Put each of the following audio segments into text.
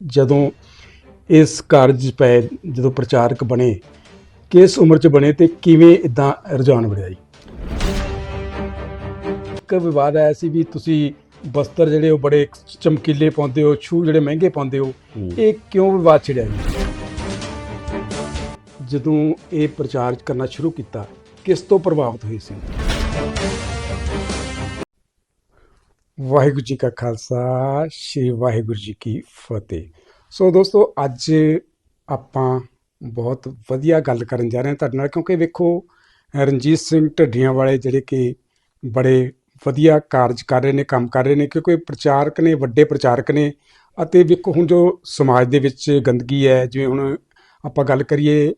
ਜਦੋਂ ਇਸ ਕਾਰਜ ਪਏ ਜਦੋਂ ਪ੍ਰਚਾਰਕ ਬਣੇ ਕਿਸ ਉਮਰ 'ਚ ਬਣੇ ਤੇ ਕਿਵੇਂ ਇਦਾਂ ਰੁਝਾਨ ਬਣਿਆ ਜੀ? ਇੱਕ ਵਿਵਾਦ ਆਇਆ ਸੀ ਵੀ ਤੁਸੀਂ ਬਸਤਰ ਜਿਹੜੇ ਉਹ ਬੜੇ ਚਮਕੀਲੇ ਪਾਉਂਦੇ ਹੋ ਸ਼ੂ ਜਿਹੜੇ ਮਹਿੰਗੇ ਪਾਉਂਦੇ ਹੋ ਇਹ ਕਿਉਂ ਵਿਵਾਦ ਛਿੜਿਆ ਜੀ? ਜਦੋਂ ਇਹ ਪ੍ਰਚਾਰ ਕਰਨਾ ਸ਼ੁਰੂ ਕੀਤਾ ਕਿਸ ਤੋਂ ਪ੍ਰਭਾਵਿਤ ਹੋਈ ਸੀ? ਵਾਹਿਗੁਰੂ ਜੀ ਕਾ ਖਾਲਸਾ, ਸ੍ਰੀ ਵਾਹਿਗੁਰੂ ਜੀ ਕੀ ਫਤਿਹ। ਸੋ ਦੋਸਤੋ, ਅੱਜ ਆਪਾਂ ਬਹੁਤ ਵਧੀਆ ਗੱਲ ਕਰਨ ਜਾ ਰਹੇ ਹਾਂ ਤੁਹਾਡੇ ਨਾਲ, ਕਿਉਂਕਿ ਵੇਖੋ, ਰਣਜੀਤ ਸਿੰਘ ਢੱਡੀਆਂ ਵਾਲੇ ਜਿਹੜੇ ਕਿ ਬੜੇ ਵਧੀਆ ਕਾਰਜ ਕਰ ਰਹੇ ਨੇ, ਕੰਮ ਕਰ ਰਹੇ ਨੇ, ਕਿਉਂਕਿ ਪ੍ਰਚਾਰਕ ਨੇ, ਵੱਡੇ ਪ੍ਰਚਾਰਕ ਨੇ, ਅਤੇ ਵੇਖੋ ਹੁਣ ਜੋ ਸਮਾਜ ਦੇ ਵਿੱਚ ਗੰਦਗੀ ਹੈ, ਜਿਵੇਂ ਹੁਣ ਆਪਾਂ ਗੱਲ ਕਰੀਏ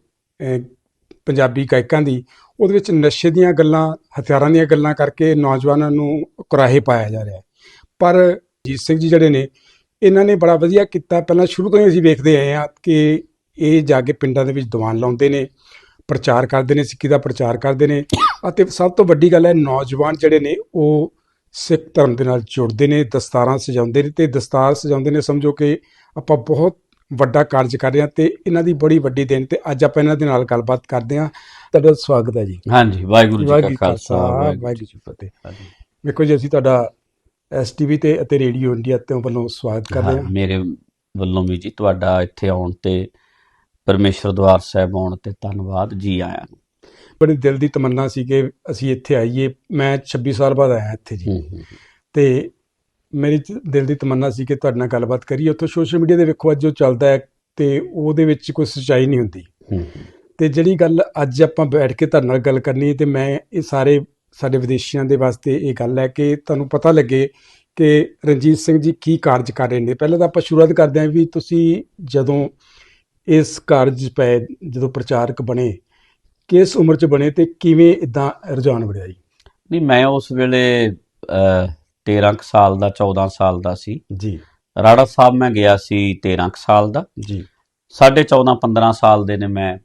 ਪੰਜਾਬੀ ਗਾਇਕਾਂ ਦੀ, ਉਹਦੇ ਵਿੱਚ ਨਸ਼ੇ ਦੀਆਂ ਗੱਲਾਂ, ਹਥਿਆਰਾਂ ਦੀਆਂ ਗੱਲਾਂ ਕਰਕੇ ਨੌਜਵਾਨਾਂ ਨੂੰ ਕੁਰਾਹੇ ਪਾਇਆ ਜਾ ਰਿਹਾ ਹੈ। ਪਰ ਜੀਤ ਸਿੰਘ ਜੀ ਜਿਹੜੇ ਨੇ ਇਹਨਾਂ ਨੇ ਬੜਾ ਵਧੀਆ ਕੀਤਾ। ਪਹਿਲਾਂ ਸ਼ੁਰੂ ਤੋਂ ਹੀ ਅਸੀਂ ਵੇਖਦੇ ਆਏ ਹਾਂ ਕਿ ਇਹ ਜਾ ਕੇ ਪਿੰਡਾਂ ਦੇ ਵਿੱਚ ਦੀਵਾਨ ਲਾਉਂਦੇ ਨੇ ਪ੍ਰਚਾਰ ਕਰਦੇ ਨੇ ਸਿੱਖੀ ਦਾ ਪ੍ਰਚਾਰ ਕਰਦੇ ਨੇ ਅਤੇ ਸਭ ਤੋਂ ਵੱਡੀ ਗੱਲ ਹੈ ਨੌਜਵਾਨ ਜਿਹੜੇ ਨੇ ਉਹ ਸਿੱਖ ਧਰਮ ਦੇ ਨਾਲ ਜੁੜਦੇ ਨੇ ਦਸਤਾਰਾਂ ਸਜਾਉਂਦੇ ਨੇ ਤੇ ਦਸਤਾਰ ਸਜਾਉਂਦੇ ਨੇ ਸਮਝੋ ਕਿ ਆਪਾਂ ਬਹੁਤ ਵੱਡਾ ਕਾਰਜ ਕਰ ਰਹੇ ਹਾਂ ਤੇ ਇਹਨਾਂ ਦੀ ਬੜੀ ਵੱਡੀ ਦੇਣ ਤੇ ਅੱਜ ਆਪਾਂ ਇਹਨਾਂ ਦੇ ਨਾਲ ਗੱਲਬਾਤ ਕਰਦੇ ਹਾਂ। ਤੁਹਾਡਾ ਸਵਾਗਤ ਹੈ ਜੀ। ਹਾਂਜੀ ਵਾਹਿਗੁਰੂ ਜੀ ਕਾ ਖਾਲਸਾ ਵਾਹਿਗੁਰੂ ਜੀ ਫਤਿਹ। ਵੇਖੋ ਜੀ ਅਸੀਂ ਤੁਹਾਡਾ ਐਸਟੀਵੀ ਤੇ ਅਤੇ ਰੇਡੀਓ ਇੰਡੀਆ ਤੋਂ ਵੱਲੋਂ ਸਵਾਗਤ ਕਰ ਰਹੇ ਹਾਂ, ਮੇਰੇ ਵੱਲੋਂ ਵੀ ਜੀ ਤੁਹਾਡਾ ਇੱਥੇ ਆਉਣ ਤੇ ਪਰਮੇਸ਼ਰ ਦਵਾਰ ਸਾਹਿਬ ਆਉਣ ਤੇ ਧੰਨਵਾਦ ਜੀ ਆਇਆਂ ਨੂੰ। ਬੜੀ ਦਿਲ ਦੀ ਤਮੰਨਾ ਸੀ ਕਿ ਅਸੀਂ ਇੱਥੇ ਆਈਏ। ਮੈਂ 26 ਸਾਲ ਬਾਅਦ ਆਇਆ ਇੱਥੇ ਜੀ। ਤੇ ਮੇਰੀ ਦਿਲ ਦੀ ਤਮੰਨਾ ਸੀ ਕਿ ਤੁਹਾਡੇ ਨਾਲ ਗੱਲਬਾਤ ਕਰੀਏ। ਉੱਥੋਂ ਸੋਸ਼ਲ ਮੀਡੀਆ ਦੇ ਵੇਖੋ ਅੱਜ ਜੋ ਚੱਲਦਾ ਹੈ ਤੇ ਉਹਦੇ ਵਿੱਚ ਕੋਈ ਸੱਚਾਈ ਨਹੀਂ ਹੁੰਦੀ। ਤੇ ਜਿਹੜੀ ਗੱਲ ਅੱਜ ਆਪਾਂ ਬੈਠ ਕੇ ਤੁਹਾਡੇ ਨਾਲ ਗੱਲ ਕਰਨੀ ਹੈ ਤੇ ਮੈਂ ਇਹ ਸਾਰੇ ਸਾਡੇ ਵਿਦੇਸ਼ੀਆਂ ਦੇ ਵਾਸਤੇ ਇਹ ਗੱਲ ਹੈ ਕਿ ਤੁਹਾਨੂੰ ਪਤਾ ਲੱਗੇ ਕਿ ਰਣਜੀਤ ਸਿੰਘ ਜੀ ਕੀ ਕਾਰਜ ਕਰ ਰਹੇ ਨੇ। ਪਹਿਲਾਂ ਤਾਂ ਆਪਾਂ ਸ਼ੁਰੂਆਤ ਕਰਦੇ ਹਾਂ ਵੀ ਤੁਸੀਂ ਜਦੋਂ ਇਸ ਕਾਰਜ ਪਏ ਜਦੋਂ ਪ੍ਰਚਾਰਕ ਬਣੇ ਕਿਸ ਉਮਰ 'ਚ ਬਣੇ ਤੇ ਕਿਵੇਂ ਇਦਾਂ ਰੁਝਾਨ ਬਣਿਆ ਜੀ? ਨਹੀਂ ਮੈਂ ਉਸ ਵੇਲੇ ਅਹ, 13 ਕੁ ਸਾਲ ਦਾ 14 ਸਾਲ ਦਾ ਸੀ। ਜੀ। ਰਾੜਾ ਸਾਹਿਬ ਮੈਂ ਗਿਆ ਸੀ 13 ਕੁ ਸਾਲ ਦਾ। ਜੀ। ਸਾਢੇ 14 15 ਸਾਲ ਦੇ ਨੇ ਮੈਂ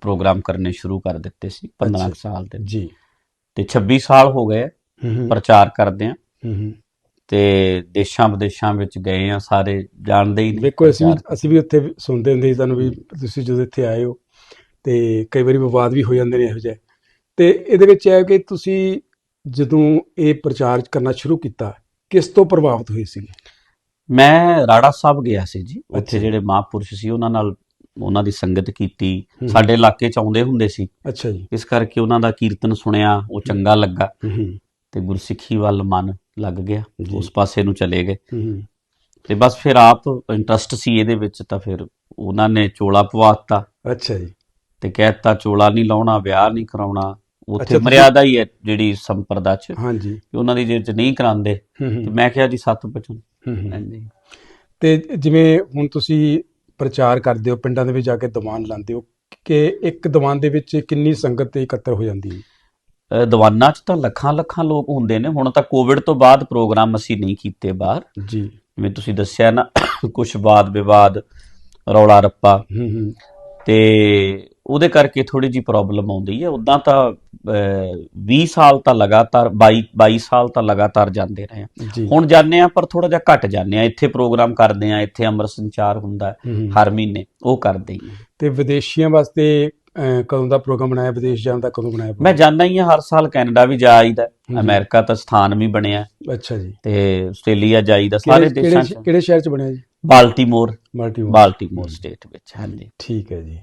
ਪ੍ਰੋਗਰਾਮ ਕਰਨੇ ਸ਼ੁਰੂ ਕਰ ਦਿੱਤੇ ਸੀ 15 ਕੁ ਅੱਛਾ। ਸਾਲ ਦੇ। ਜੀ। ਤੇ 26 ਸਾਲ ਹੋ ਗਏ ਪ੍ਰਚਾਰ ਕਰਦੇ ਆ। ਤੇ ਦੇਸ਼ਾਂ ਵਿਦੇਸ਼ਾਂ ਵਿੱਚ ਗਏ ਆ ਸਾਰੇ ਜਾਣਦੇ ਹੀ ਵੇਖੋ ਅਸੀਂ ਵੀ। ਅਸੀਂ ਵੀ ਉੱਥੇ ਸੁਣਦੇ ਹੁੰਦੇ ਸੀ ਤੁਹਾਨੂੰ ਵੀ ਤੁਸੀਂ ਜਦੋਂ ਇੱਥੇ ਆਏ ਹੋ ਤੇ ਕਈ ਵਾਰੀ ਵਿਵਾਦ ਵੀ ਹੋ ਜਾਂਦੇ ਨੇ ਇਹੋ ਜਿਹੇ। ਤੇ ਇਹਦੇ ਵਿੱਚ ਹੈ ਕਿ ਤੁਸੀਂ ਜਦੋਂ ਇਹ ਪ੍ਰਚਾਰ ਕਰਨਾ ਸ਼ੁਰੂ ਕੀਤਾ ਕਿਸ ਤੋਂ ਪ੍ਰਭਾਵਿਤ ਹੋਏ ਸੀ ਮੈਂ ਰਾੜਾ ਸਾਹਿਬ ਗਿਆ ਸੀ ਜੀ। ਉੱਥੇ ਜਿਹੜੇ ਮਹਾਂਪੁਰਸ਼ ਸੀ ਉਹਨਾਂ ਨਾਲ ਉਹਨਾਂ ਦੀ ਸੰਗਤ ਕੀਤੀ। ਸਾਡੇ ਇਲਾਕੇ ਚ ਆਉਂਦੇ ਹੁੰਦੇ ਸੀ। ਅੱਛਾ ਜੀ। ਇਸ ਕਰਕੇ ਉਹਨਾਂ ਦਾ ਕੀਰਤਨ ਸੁਣਿਆ ਉਹ ਚੰਗਾ ਲੱਗਾ। ਤੇ ਗੁਰਸਿੱਖੀ ਵੱਲ ਮਨ ਲੱਗ ਗਿਆ। ਉਸ ਪਾਸੇ ਨੂੰ ਚਲੇ ਗਏ। ਤੇ ਬਸ ਫਿਰ ਆਪ ਇੰਟਰਸਟ ਸੀ ਇਹਦੇ ਵਿੱਚ ਤਾਂ ਫਿਰ ਉਹਨਾਂ ਨੇ ਚੋਲਾ ਪਵਾਤਾ। ਅੱਛਾ ਜੀ। ਤੇ ਕਹਿਤਾ ਚੋਲਾ ਨਹੀਂ ਲਾਉਣਾ ਵਿਆਹ ਨਹੀਂ ਕਰਾਉਣਾ। ਉੱਥੇ ਮਰਿਆਦਾ ਹੀ ਹੈ ਜਿਹੜੀ ਸੰਪਰਦਾ ਚ। ਹਾਂਜੀ। ਕਿ ਉਹਨਾਂ ਦੀ ਜੇ ਚ ਨਹੀਂ ਕਰਾਉਂਦੇ ਹੂੰ ਤੇ ਮੈਂ ਕਿਹਾ ਜੀ ਸੱਤ ਬਚਨ। ਹਾਂਜੀ। ਤੇ ਜਿਵੇਂ ਹੁਣ ਤੁਸੀਂ ਪ੍ਰਚਾਰ ਕਰਦੇ ਹੋ ਪਿੰਡਾਂ ਦੇ ਵਿੱਚ ਜਾ ਕੇ ਦੀਵਾਨ ਲਾਉਂਦੇ ਹੋ ਕਿ ਇੱਕ ਦੀਵਾਨ ਦੇ ਵਿੱਚ ਕਿੰਨੀ ਸੰਗਤ ਇਕੱਤਰ ਹੋ ਜਾਂਦੀ ਹੈ? ਦੀਵਾਨਾਂ 'ਚ ਤਾਂ ਲੱਖਾਂ ਲੱਖਾਂ ਲੋਕ ਹੁੰਦੇ ਨੇ ਹੁਣ ਤਾਂ ਕੋਵਿਡ ਤੋਂ ਬਾਅਦ ਪ੍ਰੋਗਰਾਮ ਅਸੀਂ ਨਹੀਂ ਕੀਤੇ ਬਾਹਰ। ਜੀ। ਜਿਵੇਂ ਤੁਸੀਂ ਦੱਸਿਆ ਨਾ ਕੁਝ ਬਾਦ ਵਿਵਾਦ ਰੌਲਾ ਰੱਪਾ ਹੂੰ ਹੂੰ। ਤੇ ਉਹਦੇ ਕਰਕੇ ਥੋੜੀ ਜੀ ਪ੍ਰੋਬਲਮ ਆਉਂਦੀ ਹੈ। ਉਦਾਂ ਤਾਂ ਅ, 20 ਸਾਲ ਤਾਂ ਲਗਾਤਾਰ 22 22 ਸਾਲ ਤਾਂ ਲਗਾਤਾਰ ਜਾਂਦੇ ਰਹੇ ਆ। ਹੁਣ ਜਾਂਦੇ ਆ ਪਰ ਥੋੜਾ ਜਿਹਾ ਘਟ ਜਾਂਦੇ ਆ ਇੱਥੇ ਪ੍ਰੋਗਰਾਮ ਕਰਦੇ ਆ ਇੱਥੇ ਅੰਮ੍ਰਿਤ ਸੰਚਾਰ ਹੁੰਦਾ ਹੈ ਹੂੰ। ਹੂੰ। ਹਰ ਮਹੀਨੇ। ਉਹ ਕਰਦੇ ਹੀ ਆ। ਤੇ ਵਿਦੇਸ਼ੀਆਂ ਵਾਸਤੇ ਕਦੋਂ ਦਾ ਪ੍ਰੋਗਰਾਮ ਬਣਾਇਆ? ਵਿਦੇਸ਼ ਜਾਣ ਦਾ ਕਦੋਂ ਬਣਾਇਆ ਮੈਂ ਜਾਂਦਾ ਹੀ ਆ ਹਰ ਸਾਲ ਕੈਨੇਡਾ ਵੀ ਜਾ ਆਈਦਾ ਹੂੰ। ਅਮਰੀਕਾ ਤਾਂ ਸਥਾਨ ਵੀ ਬਣਿਆ ਅੱਛਾ ਜੀ। ਤੇ ਆਸਟ੍ਰੇਲੀਆ ਜਾਈਦਾ ਸਾਰੇ ਦੇਸ਼ਾਂ ਕਿਹੜੇ 'ਚ ਕਿਹੜੇ ਸ਼ਹਿਰ ਚ ਬਣਿਆ ਜੀ? ਬਾਲਟੀਮੋਰ। ਬਾਲਟੀਮੋਰ। ਸਟੇਟ ਵਿੱਚ ਹਾਂਜੀ। ਠੀਕ ਹੈ ਜੀ।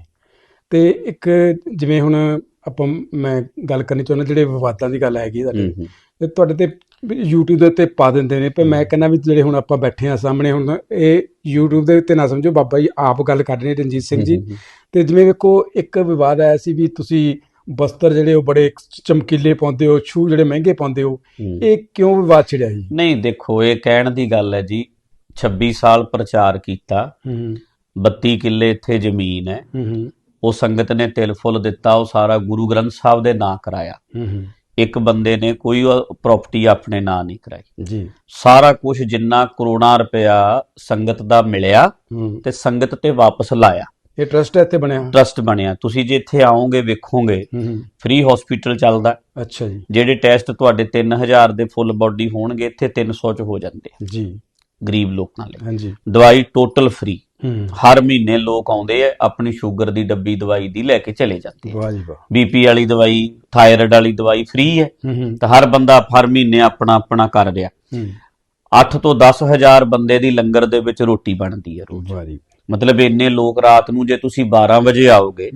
ਤੇ ਇੱਕ ਜਿਵੇਂ ਹੁਣ ਆਪਾਂ ਮੈਂ ਗੱਲ ਕਰਨੀ ਚਾਹੁੰਦਾ ਜਿਹੜੇ ਵਿਵਾਦਾਂ ਦੀ ਗੱਲ ਹੈਗੀ ਤੁਹਾਡੇ ਤੇ ਤੁਹਾਡੇ ਤੇ YouTube ਦੇ ਉੱਤੇ ਪਾ ਦਿੰਦੇ ਨੇ ਪਰ ਮੈਂ ਕਹਿੰਦਾ ਵੀ ਜਿਹੜੇ ਹੁਣ ਆਪਾਂ ਬੈਠੇ ਆ ਸਾਹਮਣੇ ਹੁਣ ਇਹ YouTube ਦੇ ਉੱਤੇ ਨਾ ਸਮਝੋ ਬਾਬਾ ਜੀ ਆਪ ਗੱਲ ਕਰ ਰਹੇ ਨੇ ਰਣਜੀਤ ਸਿੰਘ ਜੀ। ਤੇ ਜਿਵੇਂ ਵੇਖੋ ਇੱਕ ਵਿਵਾਦ ਆਇਆ ਸੀ ਵੀ ਤੁਸੀਂ ਬਸਤਰ ਜਿਹੜੇ ਉਹ ਬੜੇ ਚਮਕੀਲੇ ਪਾਉਂਦੇ ਹੋ ਸ਼ੂ ਜਿਹੜੇ ਮਹਿੰਗੇ ਪਾਉਂਦੇ ਹੋ। ਇਹ ਕਿਉਂ ਵਿਵਾਦ ਛਿੜਿਆ ਜੀ? ਨਹੀਂ ਦੇਖੋ ਇਹ ਕਹਿਣ ਦੀ ਗੱਲ ਹੈ ਜੀ 26 ਸਾਲ ਪ੍ਰਚਾਰ ਕੀਤਾ ਹੂੰ 32 ਕਿੱਲੇ ਇੱਥੇ ਜ਼ਮੀਨ ਹੂੰ। ਉਹ ਸੰਗਤ ਨੇ ਤਿਲ ਫੁੱਲ ਦਿੱਤਾ ਉਹ ਸਾਰਾ ਗੁਰੂ ਗ੍ਰੰਥ ਸਾਹਿਬ ਦੇ ਨਾਂ ਕਰਾਇਆ। ਹੂੰ ਇੱਕ ਬੰਦੇ ਨੇ ਕੋਈ ਪ੍ਰਾਪਰਟੀ ਆਪਣੇ ਨਾਂ ਨਹੀਂ ਕਰਾਈ। ਜੀ। ਸਾਰਾ ਕੁਝ ਜਿੰਨਾ ਕਰੋੜਾਂ ਰੁਪਇਆ ਸੰਗਤ ਦਾ ਮਿਲਿਆ ਤੇ ਸੰਗਤ ਤੇ ਵਾਪਸ ਲਾਇਆ। ਇਹ ਟਰਸਟ ਇੱਥੇ ਬਣਿਆ ਟਰਸਟ ਬਣਿਆ। ਤੁਸੀਂ ਜੇ ਇੱਥੇ ਆਓਗੇ ਵੇਖੋਗੇ ਫ੍ਰੀ ਹਸਪੀਟਲ ਚੱਲਦਾ। ਅੱਛਾ ਜੀ। ਜਿਹੜੇ ਟੈਸਟ ਤੁਹਾਡੇ 3000 ਦੇ ਫੁੱਲ ਬਾਡੀ ਹੋਣਗੇ ਇੱਥੇ 300 ਚ ਹੋ ਜਾਂਦੇ ਜੀ। ਗਰੀਬ ਲੋਕਾਂ ਲਈ। ਹਾਂਜੀ। ਦਵਾਈ ਟੋਟਲ ਫ੍ਰੀ ਹਰ ਮਹੀਨੇ ਲੋਕ ਆਉਂਦੇ ਆ ਆਪਣੀ ਸ਼ੂਗਰ ਦੀ ਡੱਬੀ ਦਵਾਈ ਦੀ ਲੈ ਕੇ ਚਲੇ ਜਾਂਦੇ ਆ। ਵਾਹ ਜੀ ਵਾਹ। ਬੀਪੀ ਵਾਲੀ ਦਵਾਈ ਥਾਇਰਾਇਡ ਵਾਲੀ ਦਵਾਈ ਫ੍ਰੀ ਹੈ। ਤਾਂ ਹਰ ਬੰਦਾ ਹਰ ਮਹੀਨੇ ਆਪਣਾ ਆਪਣਾ ਕਰ ਰਿਹਾ। ਹੂੰ। 8 ਤੋਂ 10000 ਬੰਦੇ ਦੀ ਲੰਗਰ ਦੇ ਵਿੱਚ ਰੋਟੀ ਬਣਦੀ ਹੈ ਰੋਜ਼। ਵਾਹ ਜੀ ਮਤਲਬ ਇੰਨੇ ਲੋਕ ਰਾਤ ਨੂੰ ਜੇ ਤੁਸੀਂ 12 ਵਜੇ ਆਓਗੇ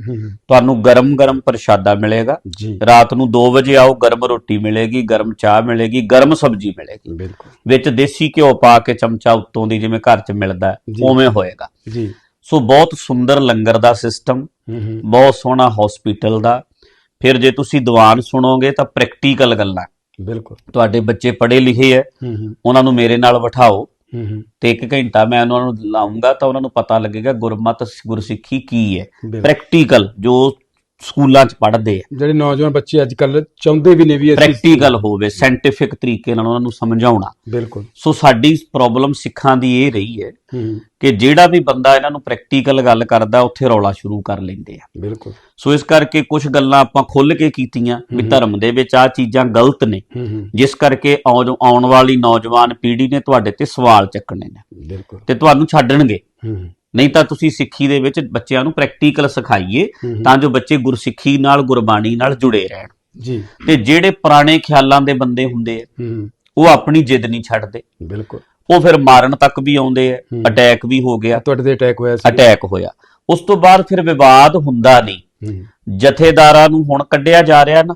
ਤੁਹਾਨੂੰ ਗਰਮ-ਗਰਮ ਪ੍ਰਸ਼ਾਦਾ ਮਿਲੇਗਾ। ਰਾਤ ਨੂੰ 2 ਵਜੇ ਆਓ ਗਰਮ ਰੋਟੀ ਮਿਲੇਗੀ ਗਰਮ ਚਾਹ ਮਿਲੇਗੀ ਗਰਮ ਸਬਜ਼ੀ ਮਿਲੇਗੀ। ਬਿਲਕੁਲ। ਵਿੱਚ ਦੇਸੀ ਘਿਓ ਪਾ ਕੇ ਚਮਚਾ ਉੱਤੋਂ ਦੀ ਜਿਵੇਂ ਘਰ 'ਚ ਮਿਲਦਾ। ਉਵੇਂ ਹੋਏਗਾ। ਜੀ। ਸੋ ਬਹੁਤ ਸੁੰਦਰ ਲੰਗਰ ਦਾ ਸਿਸਟਮ ਬਹੁਤ ਸੋਹਣਾ ਹਸਪੀਟਲ ਦਾ। ਫਿਰ ਜੇ ਤੁਸੀਂ ਦੀਵਾਨ ਸੁਣੋਗੇ ਤਾਂ ਪ੍ਰੈਕਟੀਕਲ ਗੱਲਾਂ। ਬਿਲਕੁਲ। ਤੁਹਾਡੇ ਬੱਚੇ ਪੜ੍ਹੇ ਲਿਖੇ ਹੂੰ। ਉਹਨਾਂ ਨੂੰ ਮੇਰੇ ਨਾਲ ਬਿਠਾਓ। ਹੂੰ ਹੂੰ। ਤੇ ਇੱਕ ਘੰਟਾ ਮੈਂ ਉਹਨਾਂ ਨੂੰ ਲਾਉਂਗਾ ਤਾਂ ਉਹਨਾਂ ਨੂੰ ਪਤਾ ਲੱਗੇਗਾ ਗੁਰਮਤ ਗੁਰਸਿੱਖੀ ਕੀ ਹੈ। ਬਿਲਕੁਲ। ਪ੍ਰੈਕਟੀਕਲ ਜੋ ਸਕੂਲਾਂ 'ਚ ਪੜ੍ਹਦੇ ਆ। ਜਿਹੜੇ ਨੌਜਵਾਨ ਬੱਚੇ ਅੱਜ ਕੱਲ ਚਾਹੁੰਦੇ ਵੀ ਨੇ ਵੀ ਪ੍ਰੈਕਟੀਕਲ ਹੋਵੇ ਸਾਇੰਟੀਫਿਕ ਤਰੀਕੇ ਨਾਲ ਉਹਨਾਂ ਨੂੰ ਸਮਝਾਉਣਾ। ਬਿਲਕੁਲ। ਸੋ ਸਾਡੀ ਪ੍ਰੋਬਲਮ ਸਿੱਖਾਂ ਦੀ ਇਹ ਰਹੀ ਹੈ ਕਿ ਜਿਹੜਾ ਵੀ ਬੰਦਾ ਇਹਨਾਂ ਨੂੰ ਪ੍ਰੈਕਟੀਕਲ ਗੱਲ ਕਰਦਾ ਉੱਥੇ ਰੌਲਾ ਸ਼ੁਰੂ ਕਰ ਲੈਂਦੇ ਆ। ਬਿਲਕੁਲ। ਸੋ ਇਸ ਕਰਕੇ ਕੁਝ ਗੱਲਾਂ ਆਪਾਂ ਖੁੱਲ ਕੇ ਕੀਤੀਆਂ ਵੀ। ਧਰਮ ਦੇ ਵਿੱਚ ਆ ਚੀਜ਼ਾਂ ਗਲਤ ਨੇ। ਜਿਸ ਕਰਕੇ ਆਉਣ ਵਾਲੀ ਨੌਜਵਾਨ ਪੀੜ੍ਹੀ ਨੇ ਤੁਹਾਡੇ ਤੇ ਸਵਾਲ ਚੱਕਣੇ ਨੇ। ਬਿਲਕੁਲ। ਤੇ ਤੁਹਾਨੂੰ ਛੱਡਣਗੇ। ਨਹੀਂ ਤਾਂ ਤੁਸੀਂ ਸਿੱਖੀ ਦੇ ਵਿੱਚ ਬੱਚਿਆਂ ਨੂੰ ਪ੍ਰੈਕਟੀਕਲ ਸਿਖਾਈਏ। ਤਾਂ ਜੋ ਬੱਚੇ ਗੁਰਸਿੱਖੀ ਨਾਲ ਗੁਰਬਾਣੀ ਨਾਲ ਜੁੜੇ ਰਹਿਣ। ਜੀ। ਤੇ ਜਿਹੜੇ ਪੁਰਾਣੇ ਖਿਆਲਾਂ ਦੇ ਬੰਦੇ ਹੁੰਦੇ ਆ ਉਹ ਆਪਣੀ ਜਿੱਦ ਨਹੀਂ ਛੱਡਦੇ। ਬਿਲਕੁਲ। ਉਹ ਫਿਰ ਮਾਰਨ ਤੱਕ ਵੀ ਆਉਂਦੇ ਆ। ਅਟੈਕ ਵੀ ਹੋ ਗਿਆ। ਤੁਹਾਡੇ ਤੇ ਅਟੈਕ ਹੋਇਆ ਸੀ। ਅਟੈਕ ਹੋਇਆ। ਉਸ ਤੋਂ ਬਾਅਦ ਫਿਰ ਵਿਵਾਦ ਹੁੰਦਾ ਨਹੀਂ। ਜਥੇਦਾਰਾਂ ਨੂੰ ਹੁਣ ਕੱਢਿਆ ਜਾ ਰਿਹਾ ਨਾ।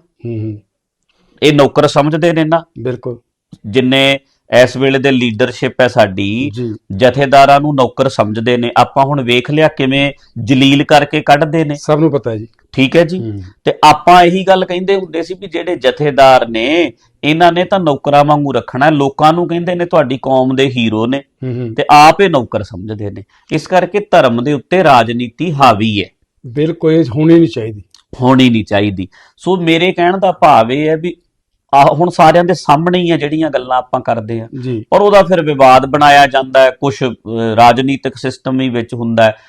ਇਹ ਨੌਕਰ ਸਮਝਦੇ ਨੇ ਨਾ। ਬਿਲਕੁਲ। ਜਿੰਨੇ ਇਸ ਵੇਲੇ ਦੇ ਲੀਡਰਸ਼ਿਪ ਹੈ ਸਾਡੀ। ਜਥੇਦਾਰਾਂ ਨੂੰ ਨੌਕਰ ਸਮਝਦੇ ਨੇ। ਆਪਾਂ ਹੁਣ ਵੇਖ ਲਿਆ ਕਿਵੇਂ ਜਲੀਲ ਕਰਕੇ ਕੱਢਦੇ ਨੇ। ਸਭ ਨੂੰ ਪਤਾ ਹੈ ਜੀ। ਠੀਕ ਹੈ ਜੀ? ਹੂੰ। ਤੇ ਆਪਾਂ ਇਹੀ ਗੱਲ ਕਹਿੰਦੇ ਹੁੰਦੇ ਸੀ ਵੀ ਜਿਹੜੇ ਜਥੇਦਾਰ ਨੇ ਇਹਨਾਂ ਨੇ ਤਾਂ ਨੌਕਰਾਂ ਵਾਂਗੂ ਰੱਖਣਾ ਹੈ। ਲੋਕਾਂ ਨੂੰ ਕਹਿੰਦੇ ਨੇ ਤੁਹਾਡੀ ਕੌਮ ਦੇ ਹੀਰੋ ਨੇ। ਹੂੰ ਹੂੰ। ਤੇ ਆਪ ਇਹ ਨੌਕਰ ਸਮਝਦੇ ਨੇ। ਇਸ ਕਰਕੇ ਧਰਮ ਦੇ ਉੱਤੇ ਰਾਜਨੀਤੀ ਹਾਵੀ ਹੈ। ਬਿਲਕੁਲ ਹੋਣੀ ਨਹੀਂ ਚਾਹੀਦੀ। ਹੋਣੀ ਨਹੀਂ ਚਾਹੀਦੀ। ਸੋ ਮੇਰੇ ਕਹਿਣ ਦਾ ਭਾਵ ਇਹ ਹੈ ਵੀ ਆ ਹੁਣ ਸਾਰਿਆਂ ਦੇ ਸਾਹਮਣੇ ਹੀ ਆ ਜਿਹੜੀਆਂ ਗੱਲਾਂ ਆਪਾਂ ਕਰਦੇ ਆ। ਪਰ ਉਹਦਾ ਫਿਰ ਵਿਵਾਦ ਬਣਾਇਆ ਜਾਂਦਾ ਹੈ ਕੁਝ ਰਾਜਨੀਤਿਕ ਸਿਸਟਮ ਹੀ ਵਿੱਚ ਹੁੰਦਾ ਹੈ।